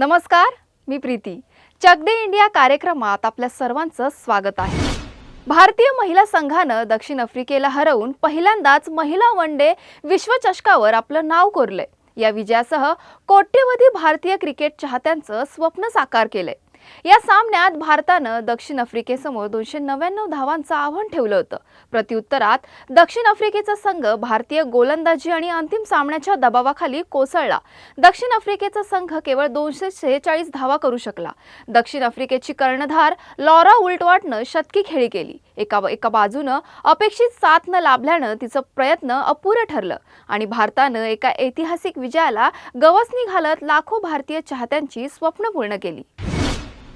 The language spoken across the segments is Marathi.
नमस्कार मी प्रीती. चक दे इंडिया कार्यक्रमात आपल्या सर्वांचं स्वागत आहे. भारतीय महिला संघानं दक्षिण आफ्रिकेला हरवून पहिल्यांदाच महिला वन डे विश्वचषकावर आपलं नाव कोरलंय. या विजयासह कोट्यवधी भारतीय क्रिकेट चाहत्यांचं स्वप्न साकार केलंय. या सामन्यात भारतानं दक्षिण आफ्रिकेसमोर दोनशे नव्याण्णव धावांचं आव्हान ठेवलं होतं. प्रत्युत्तरात दक्षिण आफ्रिकेचा संघ भारतीय गोलंदाजी आणि अंतिम सामन्याच्या दबावाखाली कोसळला. दक्षिण आफ्रिकेचा संघ केवळ दोनशे शेहेचाळीस धावा करू शकला. दक्षिण आफ्रिकेची कर्णधार लॉरा उल्टवाटनं शतकी खेळी केली. एका एका बाजूनं अपेक्षित साथ न लाभल्यानं तिचं प्रयत्न अपुरं ठरलं आणि भारतानं एका ऐतिहासिक विजयाला गवसणी घालत लाखो भारतीय चाहत्यांची स्वप्न पूर्ण केली.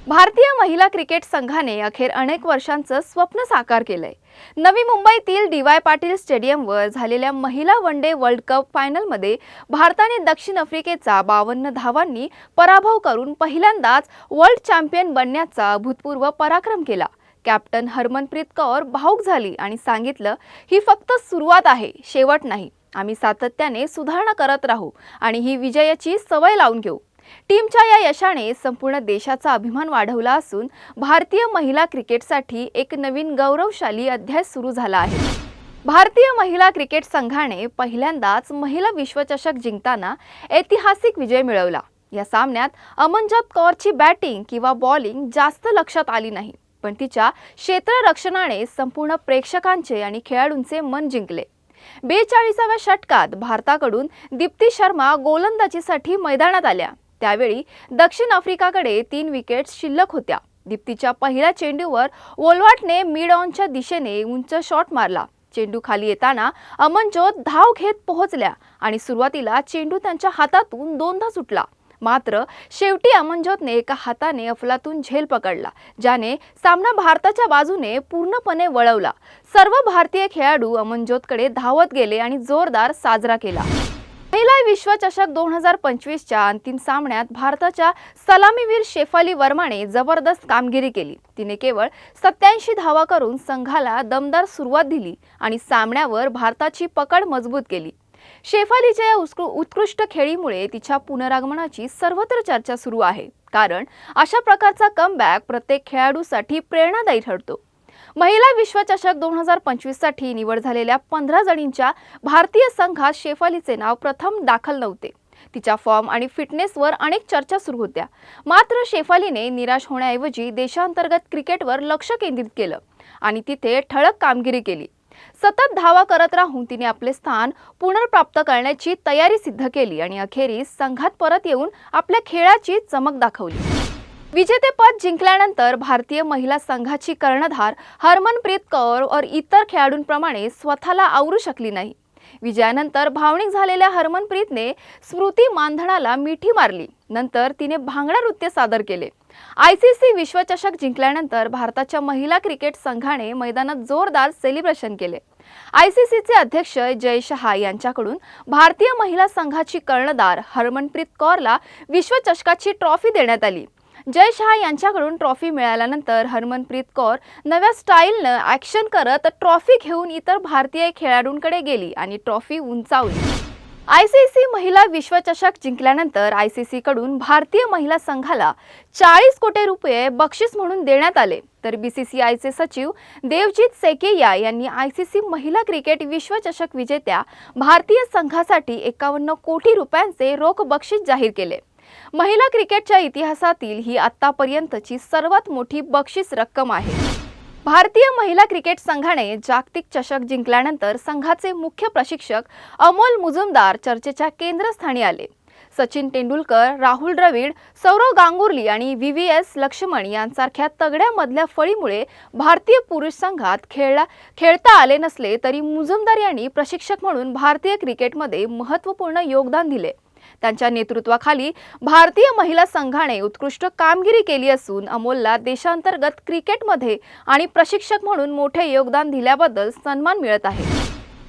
भारतीय महिला क्रिकेट संघाने अखेर अनेक वर्षांचं स्वप्न साकार केलंय. नवी मुंबईतील डी वाय पाटील स्टेडियमवर झालेल्या महिला वन डे वर्ल्ड कप फायनलमध्ये भारताने दक्षिण आफ्रिकेचा बावन्न धावांनी पराभव करून पहिल्यांदाच वर्ल्ड चॅम्पियन बनण्याचा भूतपूर्व पराक्रम केला. कॅप्टन हरमनप्रीत कौर भाऊक झाली आणि सांगितलं ही फक्त सुरुवात आहे शेवट नाही. आम्ही सातत्याने सुधारणा करत राहू आणि ही विजयाची सवय लावून घेऊ. टीमच्या या यशाने संपूर्ण देशाचा अभिमान वाढवला असून भारतीय महिला क्रिकेटसाठी एक नवीन गौरवशाली अध्याय सुरू झाला आहे. भारतीय महिला क्रिकेट संघाने पहिल्यांदाच महिला विश्वचषक जिंकताना ऐतिहासिक विजय मिळवला. या सामन्यात अमनजोत कौरची बॅटिंग किंवा बॉलिंग जास्त लक्षात आली नाही पण तिच्या क्षेत्ररक्षणाने संपूर्ण प्रेक्षकांचे आणि खेळाडूंचे मन जिंकले. बेचाळीसाव्या षटकात भारताकडून दीप्ती शर्मा गोलंदाजीसाठी मैदानात आल्या. त्यावेळी दक्षिण आफ्रिकाकडे तीन विकेट्स शिल्लक होत्या. दीप्तीच्या पहिल्या चेंडूवर वोलवाटने मिड ऑनच्या दिशेने उंच शॉट मारला. चेंडू खाली येताना अमनजोत धाव घेत पोहोचल्या आणि सुरुवातीला चेंडू त्यांच्या हातातून दोनदा सुटला. मात्र शेवटी अमनजोतने एका हाताने अफलातून झेल पकडला ज्याने सामना भारताच्या बाजूने पूर्णपणे वळवला. सर्व भारतीय खेळाडू अमनजोतकडे धावत गेले आणि जोरदार साजरा केला. महिला विश्वचषक दोन हजार पंचवीसच्या अंतिम सामन्यात भारताच्या सलामीवीर शेफाली वर्माने जबरदस्त कामगिरी केली. तिने केवळ सत्याऐंशी धावा करून संघाला दमदार सुरुवात दिली आणि सामन्यावर भारताची पकड मजबूत केली. शेफालीच्या या उत्कृष्ट खेळीमुळे तिच्या पुनरागमनाची सर्वत्र चर्चा सुरू आहे. कारण अशा प्रकारचा कमबॅक प्रत्येक खेळाडूसाठी प्रेरणादायी ठरतो. महिला विश्वचषक दोन हजार पंचवीससाठी निवड झालेल्या पंधरा जणींच्या भारतीय संघात शेफालीचे नाव प्रथम दाखल नव्हते. तिच्या फॉर्म आणि फिटनेसवर अनेक चर्चा सुरू होत्या. मात्र शेफालीने निराश होण्याऐवजी देशांतर्गत क्रिकेटवर लक्ष केंद्रित केलं आणि तिथे ठळक कामगिरी केली. सतत धावा करत राहून तिने आपले स्थान पुनर्प्राप्त करण्याची तयारी सिद्ध केली आणि अखेरीस संघात परत येऊन आपल्या खेळाची चमक दाखवली. विजेतेपद जिंकल्यानंतर भारतीय महिला संघाची कर्णधार हरमनप्रीत कौर और इतर खेळाडूंप्रमाणे स्वतःला आवरू शकली नाही. विजयानंतर भावनिक झालेल्या हरमनप्रीतने स्मृती मानधनाला मिठी मारली. नंतर तिने भांगडा नृत्य सादर केले. आय सी सी विश्वचषक जिंकल्यानंतर भारताच्या महिला क्रिकेट संघाने मैदानात जोरदार सेलिब्रेशन केले. आय सी सीचे अध्यक्ष जय शहा यांच्याकडून भारतीय महिला संघाची कर्णधार हरमनप्रीत कौरला विश्वचषकाची ट्रॉफी देण्यात आली. जय शहा यांच्याकडून ट्रॉफी मिळाल्यानंतर हरमनप्रीत कौर नव्या स्टाईलनं ॲक्शन करत ट्रॉफी घेऊन इतर भारतीय खेळाडूंकडे गेली आणि ट्रॉफी उंचावली. आय सी सी महिला विश्वचषक जिंकल्यानंतर आय सी सीकडून भारतीय महिला संघाला चाळीस कोटी रुपये बक्षीस म्हणून देण्यात आले. तर बी सी सी आयचे सचिव देवजीत सेकेया यांनी आय सी सी महिला क्रिकेट विश्वचषक विजेत्या भारतीय संघासाठी एकावन्न कोटी रुपयांचे रोख बक्षीस जाहीर केले. महिला क्रिकेटच्या इतिहासातील ही आतापर्यंतची सर्वात मोठी बक्षीस रक्कम आहे. भारतीय महिला क्रिकेट संघाने जागतिक चषक जिंकल्यानंतर संघाचे मुख्य प्रशिक्षक अमोल मुजुमदार चर्चेच्या केंद्रस्थानी आले. सचिन तेंडुलकर राहुल द्रविड सौरव गांगुर्ली आणि व्ही व्ही एस लक्ष्मण यांसारख्या तगड्यामधल्या फळीमुळे भारतीय पुरुष संघात खेळला खेळता आले नसले तरी मुजुमदार यांनी प्रशिक्षक म्हणून भारतीय क्रिकेटमध्ये महत्त्वपूर्ण योगदान दिले. त्यांच्या नेतृत्वाखाली भारतीय महिला संघाने उत्कृष्ट कामगिरी केली असून अमोलला देशांतर्गत क्रिकेटमध्ये आणि प्रशिक्षक म्हणून मोठे योगदान दिल्याबद्दल सन्मान मिळत आहे.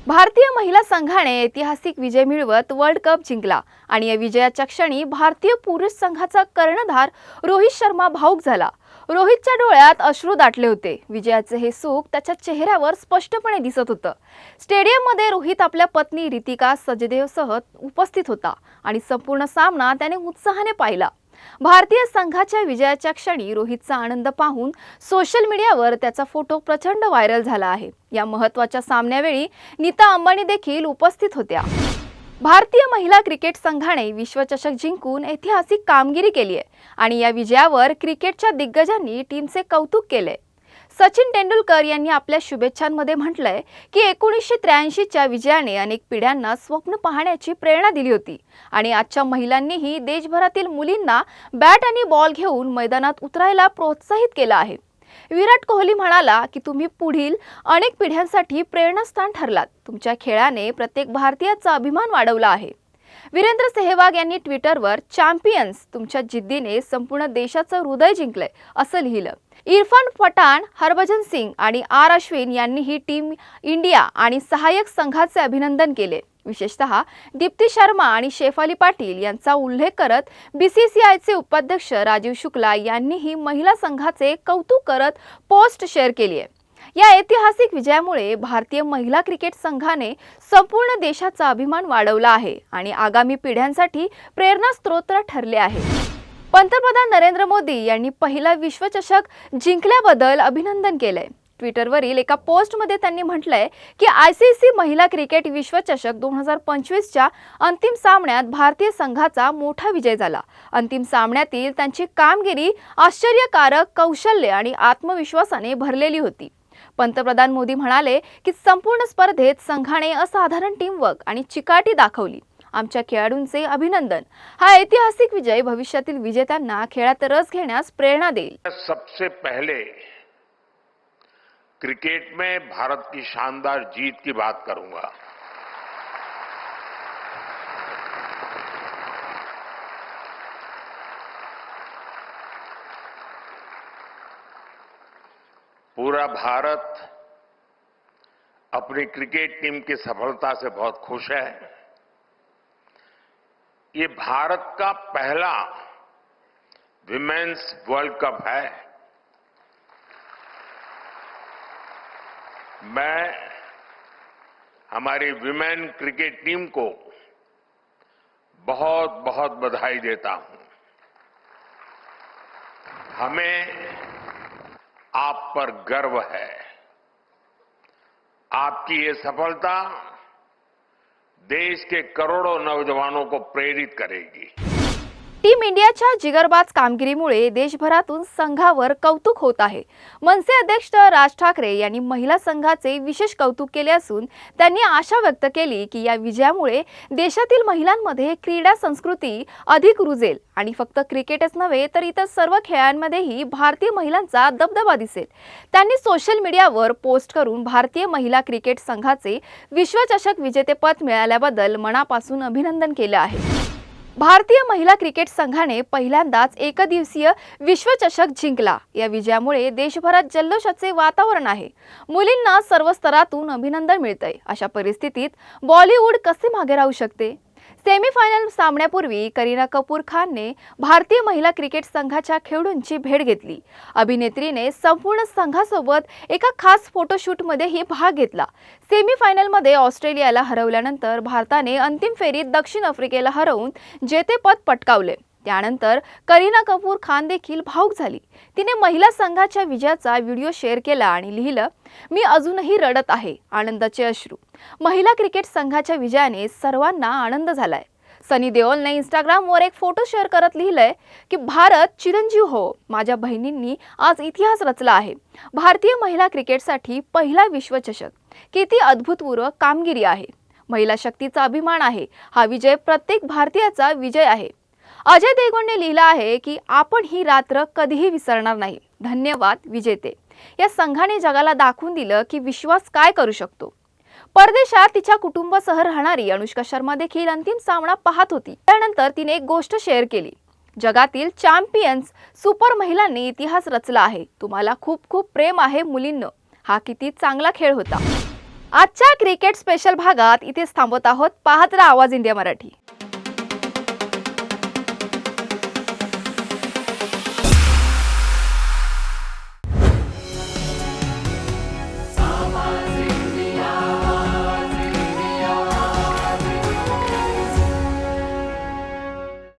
भारतीय महिला संघाने ऐतिहासिक विजय मिळवत वर्ल्ड कप जिंकला आणि या विजयाच्या क्षणी भारतीय पुरुष संघाचा कर्णधार रोहित शर्मा भाऊक झाला. रोहितच्या डोळ्यात अश्रू दाटले होते. विजयाचे हे सुख त्याच्या चेहऱ्यावर स्पष्टपणे दिसत होतं. स्टेडियममध्ये रोहित आपल्या पत्नी रितिका सजदेवसह उपस्थित होता आणि संपूर्ण सामना त्याने उत्साहाने पाहिला. भारतीय संघाच्या विजयाच्या क्षणी रोहितचा आनंद पाहून सोशल मीडियावर त्याचा फोटो प्रचंड व्हायरल झाला आहे. या महत्त्वाच्या सामन्यावेळी नीता अंबानी देखील उपस्थित होत्या. भारतीय महिला क्रिकेट संघाने विश्वचषक जिंकून ऐतिहासिक कामगिरी केली आहे आणि या विजयावर क्रिकेटच्या दिग्गजांनी टीमचे कौतुक केले. सचिन तेंडुलकर यांनी आपल्या शुभेच्छांमध्ये म्हटलंय की एकोणीसशे त्र्याऐंशीच्या विजयाने अनेक पिढ्यांना स्वप्न पाहण्याची प्रेरणा दिली होती आणि आजच्या महिलांनीही देशभरातील मुलींना बॅट आणि बॉल घेऊन मैदानात उतरायला प्रोत्साहित केलं आहे. विराट कोहली म्हणाला की तुम्ही पुढील अनेक पिढ्यांसाठी प्रेरणास्थान ठरलात. तुमच्या खेळाने प्रत्येक भारतीयाचा अभिमान वाढवला आहे. वीरेंद्र सेहवाग यांनी ट्विटरवर चॅम्पियन्स तुमच्या जिद्दीने संपूर्ण देशाचं हृदय जिंकलंय असं लिहिलं. इरफान पठाण हरभजन सिंग आणि आर अश्विन यांनीही टीम इंडिया आणि सहाय्यक संघाचे अभिनंदन केले. विशेषतः दीप्ती शर्मा आणि शेफाली पाटील यांचा उल्लेख करत बीसीसीआयचे उपाध्यक्ष राजीव शुक्ला यांनीही महिला संघाचे कौतुक करत पोस्ट शेअर केली आहे. या ऐतिहासिक विजयामुळे भारतीय महिला क्रिकेट संघाने संपूर्ण देशाचा अभिमान वाढवला आहे आणि आगामी पिढ्यांसाठी प्रेरणास्त्रोत ठरले आहे. पंतप्रधान नरेंद्र मोदी यांनी पहिला विश्वचषक जिंकल्याबद्दल अभिनंदन केलंय. ट्विटरवरील एका पोस्टमध्ये त्यांनी म्हटलंय की आय सी सी महिला क्रिकेट विश्वचषक दोन हजार पंचवीसच्या अंतिम सामन्यात भारतीय संघाचा मोठा विजय झाला. अंतिम सामन्यातील त्यांची कामगिरी आश्चर्यकारक कौशल्य आणि आत्मविश्वासाने भरलेली होती. पंतप्रधान मोदी म्हणाले की संपूर्ण स्पर्धेत संघाने असाधारण टीमवर्क आणि चिकाटी दाखवली. आमच्या खेळाडूंचे अभिनंदन. हा ऐतिहासिक विजय भविष्यातील विजेत्यांना खेळात रस घेण्यास प्रेरणा देईल. सबसे पहले क्रिकेट में भारत की शानदार जीत की बात करूँगा। पूरा भारत अपनी क्रिकेट टीम की सफलता से बहुत खुश है। ये भारत का पहला विमेन्स वर्ल्ड कप है। मैं, हमारी विमेन क्रिकेट टीम को बहुत बहुत बधाई देता हूँ। हमें आप पर गर्व है। आपकी ये सफलता देश के करोड़ों नौजवानों को प्रेरित करेगी। टीम इंडियाच्या जिगरबाज कामगिरीमुळे देशभरातून संघावर कौतुक होत आहे. मनसे अध्यक्ष राज ठाकरे यांनी महिला संघाचे विशेष कौतुक केले असून त्यांनी आशा व्यक्त केली की या विजयामुळे देशातील महिलांमध्ये क्रीडा संस्कृती अधिक रुजेल आणि फक्त क्रिकेटच नव्हे तर इतर सर्व खेळांमध्येही भारतीय महिलांचा दबदबा दिसेल. त्यांनी सोशल मीडियावर पोस्ट करून भारतीय महिला क्रिकेट संघाचे विश्वचषक विजेतेपद मिळाल्याबद्दल मनापासून अभिनंदन केलं आहे. भारतीय महिला क्रिकेट संघाने पहिल्यांदाच एकदिवसीय विश्वचषक जिंकला. या विजयामुळे देशभरात जल्लोषाचे वातावरण आहे. मुलींना सर्व स्तरातून अभिनंदन मिळतंय. अशा परिस्थितीत बॉलिवूड कसे मागे राहू शकते? सेमीफायनल सामन्यापूर्वी करीना कपूर खानने भारतीय महिला क्रिकेट संघाच्या खेळाडूंची भेट घेतली. अभिनेत्रीने संपूर्ण संघासोबत एका खास फोटोशूटमध्येही भाग घेतला. सेमीफायनलमध्ये ऑस्ट्रेलियाला हरवल्यानंतर भारताने अंतिम फेरीत दक्षिण आफ्रिकेला हरवून जेतेपद पटकावले. त्यानंतर करीना कपूर खान देखील भाऊक झाली. तिने महिला संघाच्या विजयाचा व्हिडिओ शेअर केला आणि लिहिलं मी अजूनही रडत आहे आनंदाचे अश्रू. महिला क्रिकेट संघाच्या विजयाने सर्वांना आनंद झालाय. सनी देओलने इंस्टाग्रामवर एक फोटो शेअर करत लिहिलंय की भारत चिरंजीव हो माझ्या बहिणींनी आज इतिहास रचला आहे. भारतीय महिला क्रिकेटसाठी पहिला विश्वचषक. किती अद्भुतपूर्व कामगिरी आहे. महिला शक्तीचा अभिमान आहे. हा विजय प्रत्येक भारतीयाचा विजय आहे. अजय देवगणने लिहिलं आहे की आपण ही रात्र कधीही विसरणार नाही. धन्यवाद विजेते. या संघाने जगाला दाखवून दिलं की विश्वास काय करू शकतो. परदेशात तिच्या कुटुंबासह राहणारी अनुष्का शर्मा देखील अंतिम सामना पाहत होती. त्यानंतर तिने एक गोष्ट शेअर केली. जगातील चॅम्पियन्स सुपर महिलांनी इतिहास रचला आहे. तुम्हाला खूप खूप प्रेम आहे मुलींनो. हा किती चांगला खेळ होता. आजच्या क्रिकेट स्पेशल भागात इथेच थांबत आहोत. पाहत राहा आवाज इंडिया मराठी.